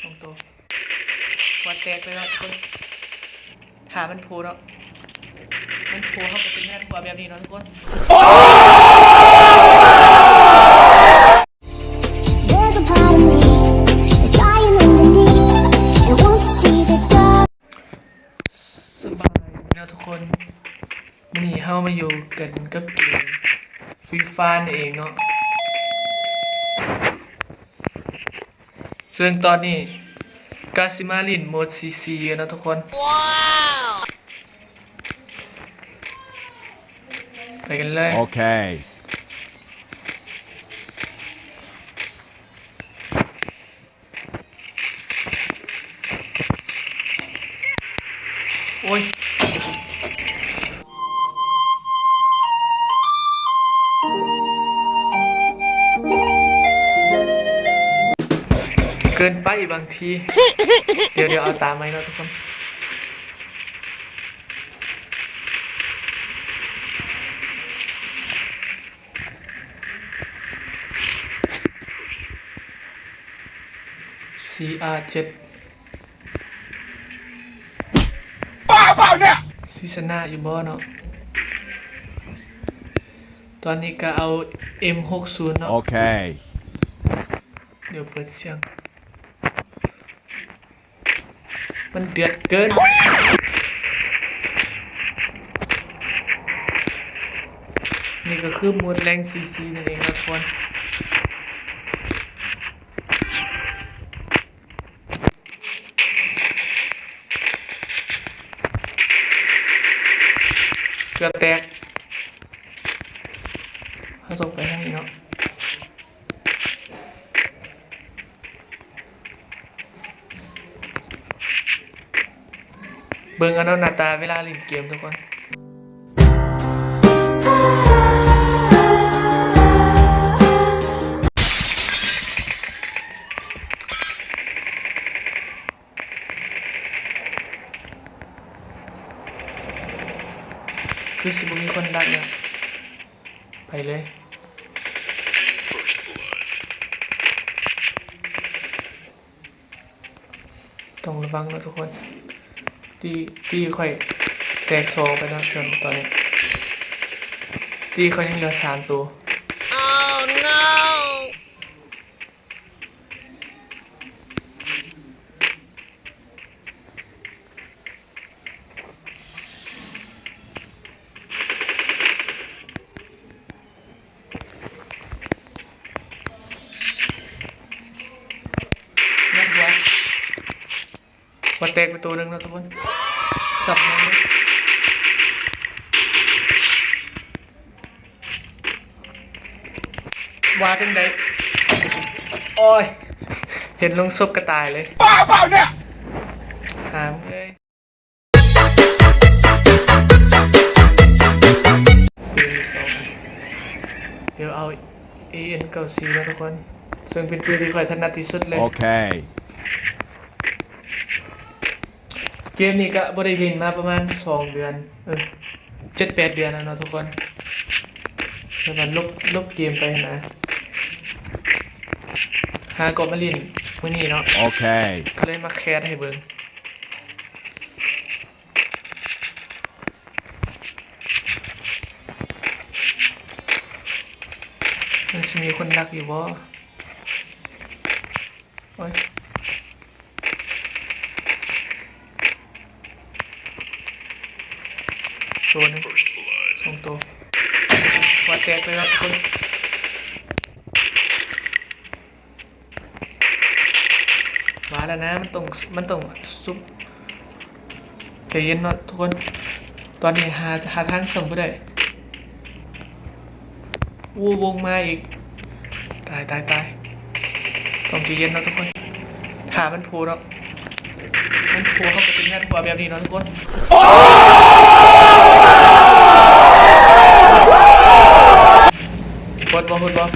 สองตัววัดแตกเลยเนาะทุกคนถามันโผล่เนาะมันโผล่เข้าไปเป็นแม่หัวแบบนี้เนาะทุกคน There's a part of me that's lying underneath and wants to see the dark. สบายดีเนาะทุกคนวันนี้เฮามาอยู่กันกับเกมฟรีไฟร์นี่เองเนาะ ซึ่งตอนนี้กาซิมาลินโหมดซีซีกันเนาะทุกคนไปกันเลย Okay. บางที เดี๋ยวเดี๋ยวเอาตามไหมเนาะทุกคน CR7 ซีซนาอยู่บ่เนาะตอนนี้ก็เอา M60 เนาะ Okay. เดี๋ยวเปิดเสียง มันเดือดเกิน นี่ก็คือมวลแรงซีซีนั่นเองนะทุกคนเกือบแตก เบิ่งกันเนาหน้าตาเวลาเล่นเกมทุกคนคือสิบุมีคนดักเนี่ยไปเลย ต้องระวังนะทุกคน ตีตีค่อยแตกโซไปนะจนตอนนี้ตีเขายังเหลือสามตัว นั่นหัวหัว แตกไปตัวหนึ่งแล้วทุกคนสับมันเลยว่าจังไดโอ้ย เห็นลงศพกระต่ายเลยบ้าเปล่าเนี่ยหามเลยปืนสองเดี๋ยวเอา AN เก้าสี่แล้วทุกคน ซึ่งเป็นปืนที่ค่อยถนัดที่สุดเลย Okay. เกมนี้ก็บริเวณมาประมาณสองเดือน เออเจ็ดแปดเดือนแล้วเนาะทุกคนแล้วมันลบลบเกมไปนะหากบมาลินมื่อนี้เนาะ Okay. ก็เลยมาแคสให้เบิ่งมันจะมีคนดักอยู่บ่โอ้ย ตัวนึงสองตัววัดแตกเลยครับทุกคนมาแล้วนะมันตรงมันตรงซุปใจเย็นเนาะทุกคน ตอนนี้หาหาทางส่งไปได้วูวงมาอีก ตายตายตายต้องใจเย็นเนาะทุกคนถามันโผล่เนาะมันโผล่เข้าไปเป็นแม่หัวแบบนี้เนาะทุกคน กดบอลกดบอล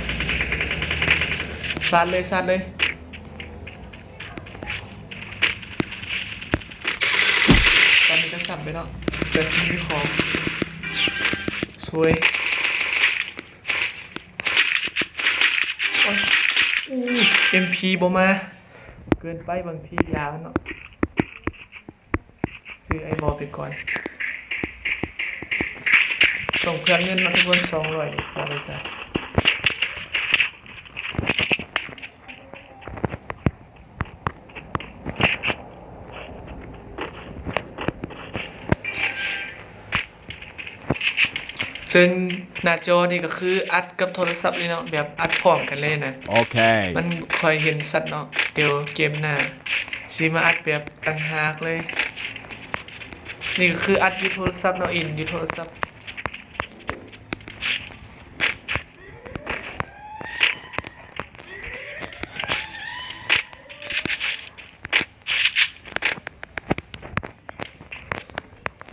ซัดเลยซัดเลยตอนนี้ก็สับไปเนาะแต่ซีมีของสวยโอ้ยอู้ MP บอมา เกินไปบางทียาวเนาะซื้อไอ้บอลไปก่อน ส่งเพื่อนเงินมาทุกคนสองร้อยพอเลยจ้ะ ซึ่งหน้าจอนี่ก็คืออัดกับโทรศัพท์เลยเนาะแบบอัดพร้อมกันเลยนะ Okay. มันคอยเห็นสัตว์เนาะเดี๋ยวเกมหน้าซีมาอัดแบบต่างหากเลย นี่ก็คืออัดอยูโทรศัพท์เนาะอินอยูโทรศัพท์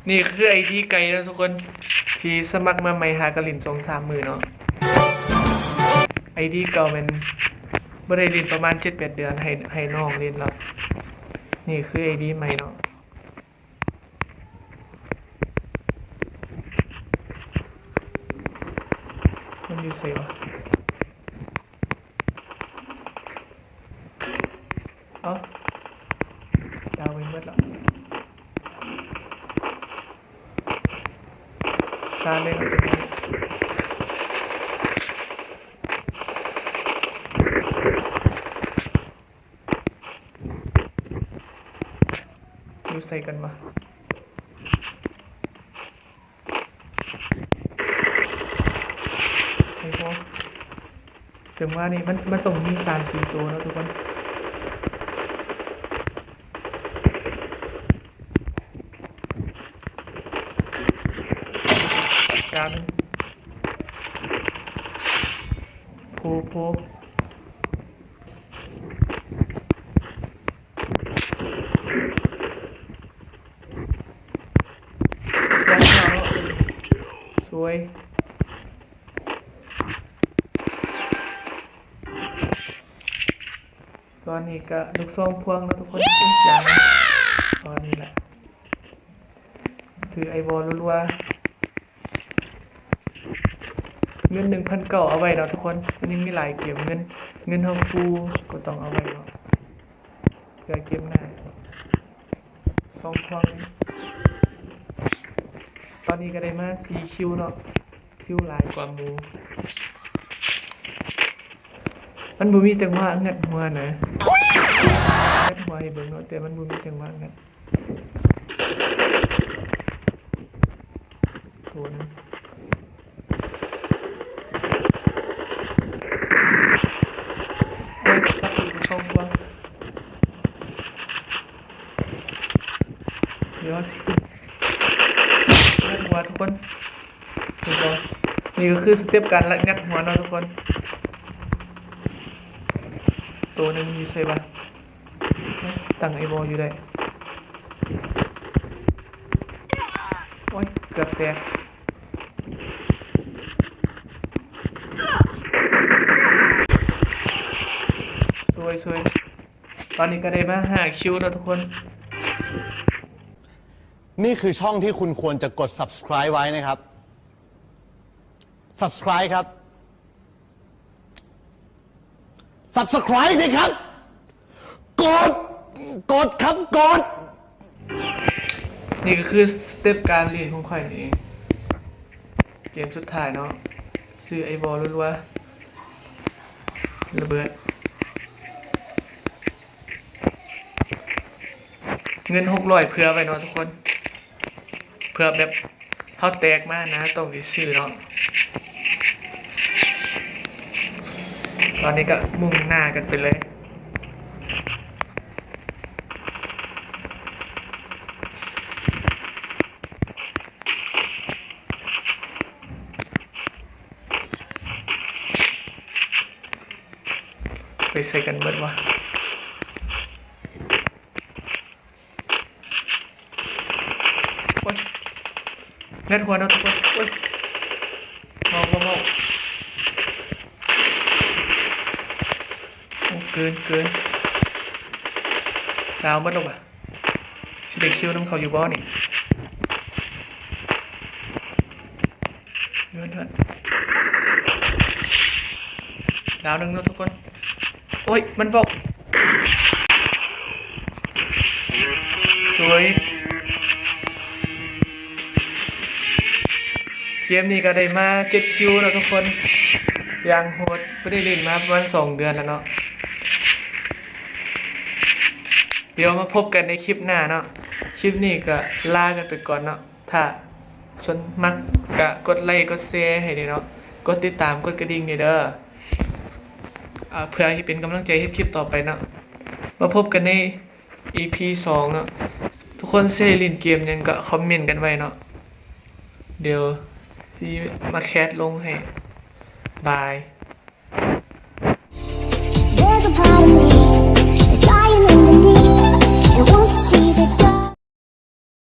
นี่คือไอดีไกลแล้วทุกคน ที่สมัครมาใหม่หากระลินสองสามมือเนาะไอดีเก่ามันบ่ได้เล่นประมาณเจ็ดแปดเดือนให้ให้น้องเล่นแล้วนี่คือไอดีใหม่เนาะมันอยู่เซวะเอ้าดาวไปเมื่อแล้ว ซาเล่นเอาไปเลยอยู่ใส่กันมาไอพวกถึงว่านี่มันมันต้องมีสามสี่ตัวแล้วทุกคน จานโพโพยันเอสวยตอนนี้ก็ลูกซองพวงแล้วทุกคนอีกอย่างตอนนี้แหละซื้อไอบอลรัวๆ เงินหนึ่งพันเก่าเอาไว้เนาะทุกคนมันยังมีหลายเกมเงิน เงินทองฟูก็ต้องเอาไว้เนาะเพื่อเกมหน้าซองพวงนี้ตอนนี้ก็ได้มาสีคิวเนาะคิวหลายกว่าหมูมันบ่มีจังหวะงัดหัวนะงัดหัวให้เบิ่งเนาะแต่มันบ่มีจังหวะงัดโทนโอ้ยตัดอยู่เข้าบ่เดี๋ยวสิ งัดหัวทุกคน ถูกต้องนี่ก็คือสเต็ปการละงัดหัวเนาะทุกคน ตัวหนึงอยู่ใช่ปะตั้งไอ้บอลอยู่ได้โอ้ยเกือบแตกสวยสวยตอนนี้ก็ได้มาหาคิวเนาะทุกคน นี่คือช่องที่คุณควรจะกด subscribe ไว้นะครับ subscribe ครับ subscribe สิครับ กด กดครับ กด นี่ก็คือสเต็ปการเรียนของข่อยนี่เอง เกมสุดท้ายเนาะซื้อไอ้บอลรัวๆระเบิด เงินหกร้อยเพื่อไปเนาะทุกคน เพื่อแบบเท่าแตกมากนะตรงที่ซื้อเนาะ ตอนนี้ก็มุ่งหน้ากันไปเลย ไปใส่กันเบิดวะโอ๊ยเน็ตหัวนาะทุกคนโอ๊ยมาเมาเมอ้เกินเกินดาวเบิดลงอะชิเด็กคิวน้ำเขาอยู่บ่อนี่เลื่อนเลื่อนดาวหนึ่งเนาะทุกคน โอ้ย มันบอกวยเกมนี้ก็ได้มา7คิวแล้วทุกคน ยางโหดไม่ได้เล่นมาประมาณ2เดือนแล้วเนาะเดี๋ยวมาพบกันในคลิปหน้าเนาะคลิปนี้ก็ลากันไปก่อนเนาะถ้าสนมักก็กดไลค์กดแชร์ให้ด้เนาะกดติดตามกดกระดิ่งเด้อเพื่อให้เป็นกำลังใจให้คลิปต่อไปเนาะมาพบกันใน EP 2เนาะทุกคนเซลินเกมยังก็คอมเมนต์กันไว้เนาะเดี๋ยวซีมาแคสลงให้ Bye.